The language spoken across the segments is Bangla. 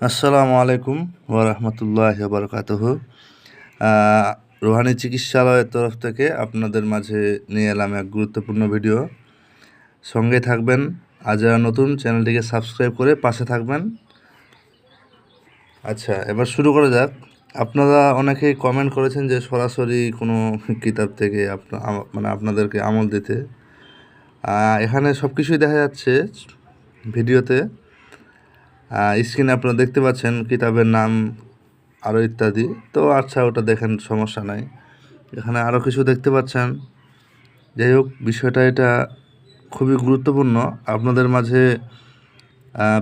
আসসালামু আলাইকুম ওরহমতুল্লাহ বরকাতহ রোহানি চিকিৎসালয়ের তরফ থেকে আপনাদের মাঝে নিয়ে এলাম এক গুরুত্বপূর্ণ ভিডিও। সঙ্গে থাকবেন আজ যারা নতুন, চ্যানেলটিকে সাবস্ক্রাইব করে পাশে থাকবেন। আচ্ছা এবার শুরু করা যাক। আপনারা অনেকেই কমেন্ট করেছেন যে সরাসরি কোনো কিতাব থেকে আপনা, আম- মানে আপনাদেরকে আমল দিতে। এখানে সব কিছুই দেখা যাচ্ছে ভিডিওতে। স্ক্রিনে আপনারা দেখতে পাচ্ছেন কিতাবের নাম আরও ইত্যাদি। তো আচ্ছা ওটা দেখেন, সমস্যা নাই। এখানে আরও কিছু দেখতে পাচ্ছেন। যাই হোক, বিষয়টা এটা খুবই গুরুত্বপূর্ণ। আপনাদের মাঝে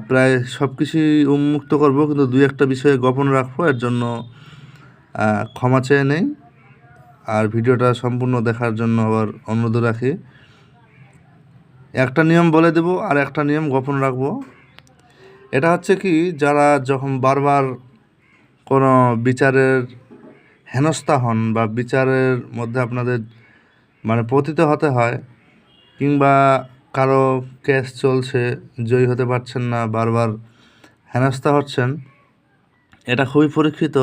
প্রায় সব কিছুই উন্মুক্ত করব, কিন্তু দুই একটা বিষয়ে গোপন রাখব, এর জন্য ক্ষমা চেয়ে নেই। আর ভিডিওটা সম্পূর্ণ দেখার জন্য আবার অনুরোধ রাখি। একটা নিয়ম বলে দেব, আর একটা নিয়ম গোপন রাখব। এটা হচ্ছে কি, যারা যখন বারবার কোনো বিচারের হেনস্থা হন বা বিচারের মধ্যে আপনাদের মানে পতিত হতে হয়, কিংবা কারও কেস চলছে, জয়ী হতে পারছেন না, বারবার হেনস্থা হচ্ছেন, এটা খুবই পরীক্ষিত।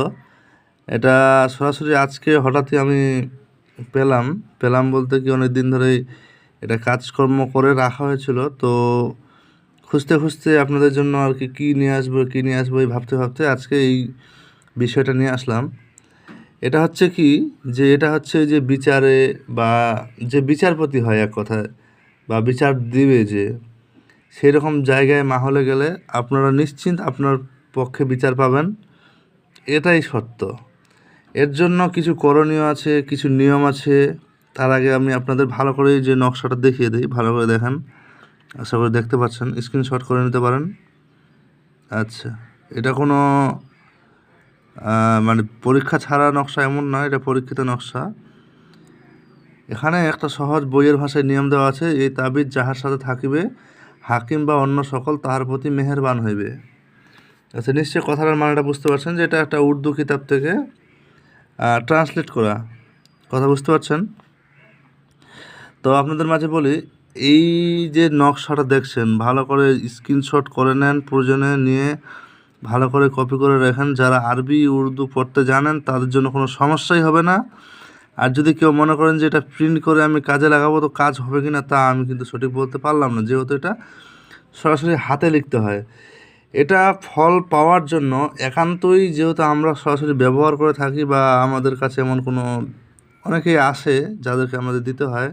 এটা সরাসরি আজকে হঠাৎই আমি পেলাম। পেলাম বলতে কি অনেক দিন ধরেই এটা কাজকর্ম করে রাখা হয়েছিল। তো খুঁজতে খুঁজতে আপনাদের জন্য আর কি, কী নিয়ে আসব, কী নিয়ে আসব, এই ভাবতে ভাবতে আজকে এই বিষয়টা নিয়ে আসলাম। এটা হচ্ছে কি যে, এটা হচ্ছে যে বিচারে বা যে বিচারপতি হয় এক কথায় বা বিচার দিবে যে সেই রকম জায়গায় মাহলে গেলে আপনারা নিশ্চিন্ত আপনার পক্ষে বিচার পাবেন। এটাই সত্য। এর জন্য কিছু করণীয় আছে, কিছু নিয়ম আছে। তার আগে আমি আপনাদের ভালো করে যে নকশাটা দেখিয়ে দিই, ভালো করে দেখেন। আশা করি দেখতে পাচ্ছেন। স্ক্রিনশট করে নিতে পারেন। আচ্ছা এটা কোনো মানে পরীক্ষা ছাড়া নকশা এমন নয় এটা পরীক্ষিত নকশা। এখানে একটা সহজ বইয়ের ভাষায় নিয়ম দেওয়া আছে, এই তাবিজ যাহার সাথে থাকিবে, হাকিম বা অন্য সকল তাহার প্রতি মেহেরবান হইবে। আচ্ছা নিশ্চয়ই কথাটার মানেটা বুঝতে পারছেন যে এটা একটা উর্দু কিতাব থেকে ট্রান্সলেট করা। কথা বুঝতে পারছেন? তো আপনাদের মাঝে বলি এই যে নকশাটা দেখছেন, ভালো করে স্ক্রিনশট করে নেন, প্রয়োজনে নিয়ে ভালো করে কপি করে রাখেন। যারা আরবি, উর্দু পড়তে জানেন, তাদের জন্য কোনো সমস্যাই হবে না। আর যদি কেউ মনে করেন যে এটা প্রিন্ট করে আমি কাজে লাগাবো, তো কাজ হবে কি না তা আমি কিন্তু সঠিক বলতে পারলাম না। যেহেতু এটা সরাসরি হাতে লিখতে হয়। এটা ফল পাওয়ার জন্য একান্তই যেহেতু আমরা সরাসরি ব্যবহার করে থাকি বা আমাদের কাছে এমন কোনো অনেকেই আসে যাদেরকে আমাদের দিতে হয়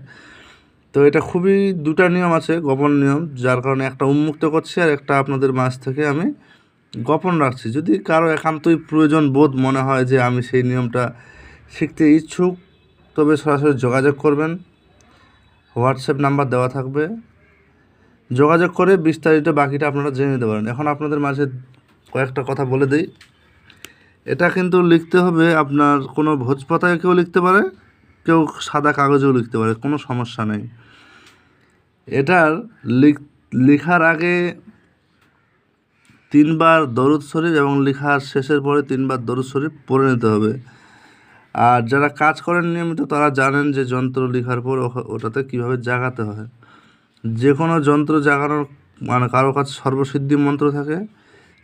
তো এটা খুবই দুটা নিয়ম আছে, গোপন নিয়ম, যার কারণে একটা উন্মুক্ত করছি আর একটা আপনাদের মাঝ থেকে আমি গোপন রাখছি। যদি কারও একান্তই প্রয়োজন বোধ মনে হয় যে আমি সেই নিয়মটা শিখতে ইচ্ছুক, তবে সরাসরি যোগাযোগ করবেন। হোয়াটসঅ্যাপ নাম্বার দেওয়া থাকবে। যোগাযোগ করে বিস্তারিত বাকিটা আপনারা জেনে নিতে পারেন। এখন আপনাদের মাঝে কয়েকটা কথা বলে দিই। এটা কিন্তু লিখতে হবে আপনার কোনো ভোজপাতায় কেউ লিখতে পারে। কেউ সাদা কাগজেও লিখতে পারে, কোনো সমস্যা নেই। এটার লিখ- লেখার আগে তিনবার দরুদ শরীফ এবং লেখার শেষের পরে তিনবার দরুদ শরীফ পড়ে নিতে হবে। আর যারা কাজ করেন নিয়মিত, তারা জানেন যে যন্ত্র লেখার পর ওটাতে কীভাবে জাগাতে হয়। যে কোনো যন্ত্র জাগানোর মানে কারও কাছে সর্বসিদ্ধি মন্ত্র থাকে,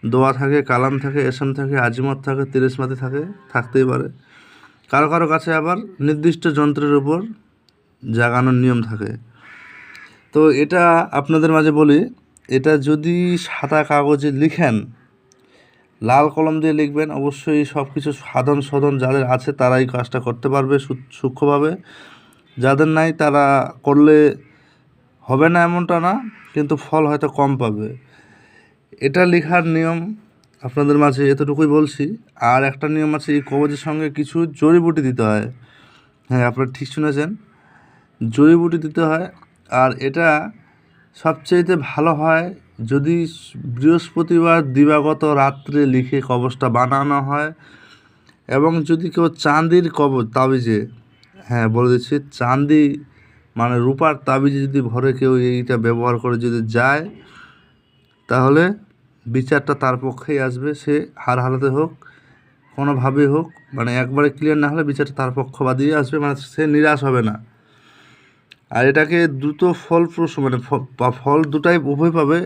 দোয়া থাকে, কালাম থাকে এসএম থাকে, আজিমত থাকে তিরিশমাতি থাকে, থাকতেই পারে। কারও কারও কাছে আবার নির্দিষ্ট যন্ত্রের উপর জাগানোর নিয়ম থাকে। তো এটা আপনাদের মাঝে বলি, এটা যদি সাদা কাগজে লিখেন, লাল কলম দিয়ে লিখবেন, অবশ্যই সব কিছু সাধন সদন যাদের আছে তারাই কাজটা করতে পারবে সূক্ষ্মভাবে। যাদের নাই তারা করলে হবে না এমনটা না, কিন্তু ফল হয়তো কম পাবে। এটা লেখার নিয়ম আপনাদের মাঝে এতটুকুই বলছি, আর একটা নিয়ম আছে, এই কবজের সঙ্গে কিছু জড়িবুটি দিতে হয়। হ্যাঁ আপনারা ঠিক শুনেছেন। জড়িবুটি দিতে হয়, আর এটা সবচেয়েতে ভালো হয় যদি বৃহস্পতিবার দিবাগত রাত্রে লিখে কবজটা বানানো হয়, এবং যদি কেউ চাঁদির কবজ, তাবিজে হ্যাঁ বলে দিচ্ছি, চাঁদি মানে রূপার তাবিজে যদি ভরে কেউ এইটা ব্যবহার করে যদি যায়, তাহলে বিচারটা তার পক্ষেই আসবে, সে হার হালাতে হোক, কোনোভাবেই হোক মানে একবারে ক্লিয়ার না হলে বিচারটা তার পক্ষ পক্ষবাদী আসবে মানে সে নিরাশ হবে না। আর এটাকে দ্রুত ফলপ্রসূ মানে ফল দুটাই উভয় পাবে,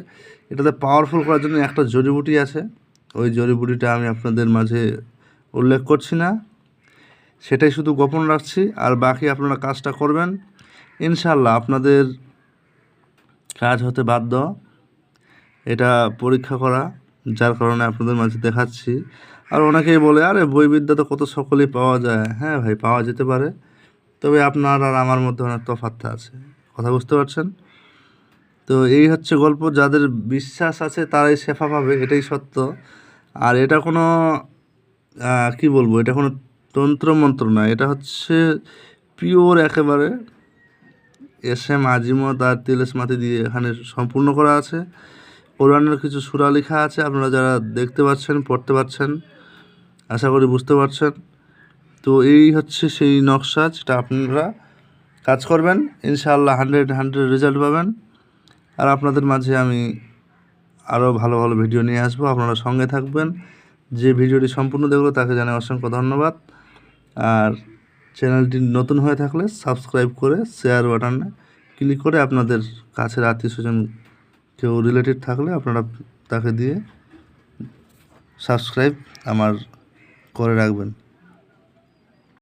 এটাতে পাওয়ারফুল করার জন্য একটা জড়িবুটি আছে। ওই জড়িবুটিটা আমি আপনাদের মাঝে উল্লেখ করছি না। সেটাই শুধু গোপন রাখছি, আর বাকি আপনারা কাজটা করবেন। ইনশাল্লাহ আপনাদের কাজ হতে বাধ্য। এটা পরীক্ষা করা, যার কারণে আপনাদের মাঝে দেখাচ্ছি। আর অনেকেই বলে, আরে, বইবিদ্যা তো কত সকলেই পাওয়া যায়। হ্যাঁ ভাই, পাওয়া যেতে পারে। তবে আপনার আর আমার মধ্যে অনেক তফাৎ আছে। কথা বুঝতে পারছেন? তো এই হচ্ছে গল্প। যাদের বিশ্বাস আছে, তারাই শেফা পাবে, এটাই সত্য। আর এটা কোনো কি বলব? এটা কোনো তন্ত্র মন্ত্র না। এটা হচ্ছে পিওর একেবারে। এস এম আজিমত আর তিলেস মাতি দিয়ে এখানে সম্পূর্ণ করা আছে। কোরআনের কিছু সুরা লেখা আছে, আপনারা যারা দেখতে পাচ্ছেন, পড়তে পারছেন আশা করি বুঝতে পারছেন। তো এই হচ্ছে সেই নকশা যেটা আপনারা কাজ করবেন। ইনশাআল্লাহ হান্ড্রেড হান্ড্রেড রেজাল্ট পাবেন। আর আপনাদের মাঝে আমি আরও ভালো ভালো ভিডিও নিয়ে আসব। আপনারা সঙ্গে থাকবেন। যে ভিডিওটি সম্পূর্ণ দেখল তাকে জানাই অসংখ্য ধন্যবাদ। আর চ্যানেলটি নতুন হয়ে থাকলে সাবস্ক্রাইব করে শেয়ার বাটনে ক্লিক করে আপনাদের কাছের আত্মীয় স্বজন কেউ রিলেটেড থাকলে আপনারা তাকে দিয়ে সাবস্ক্রাইব আমার করে রাখবেন।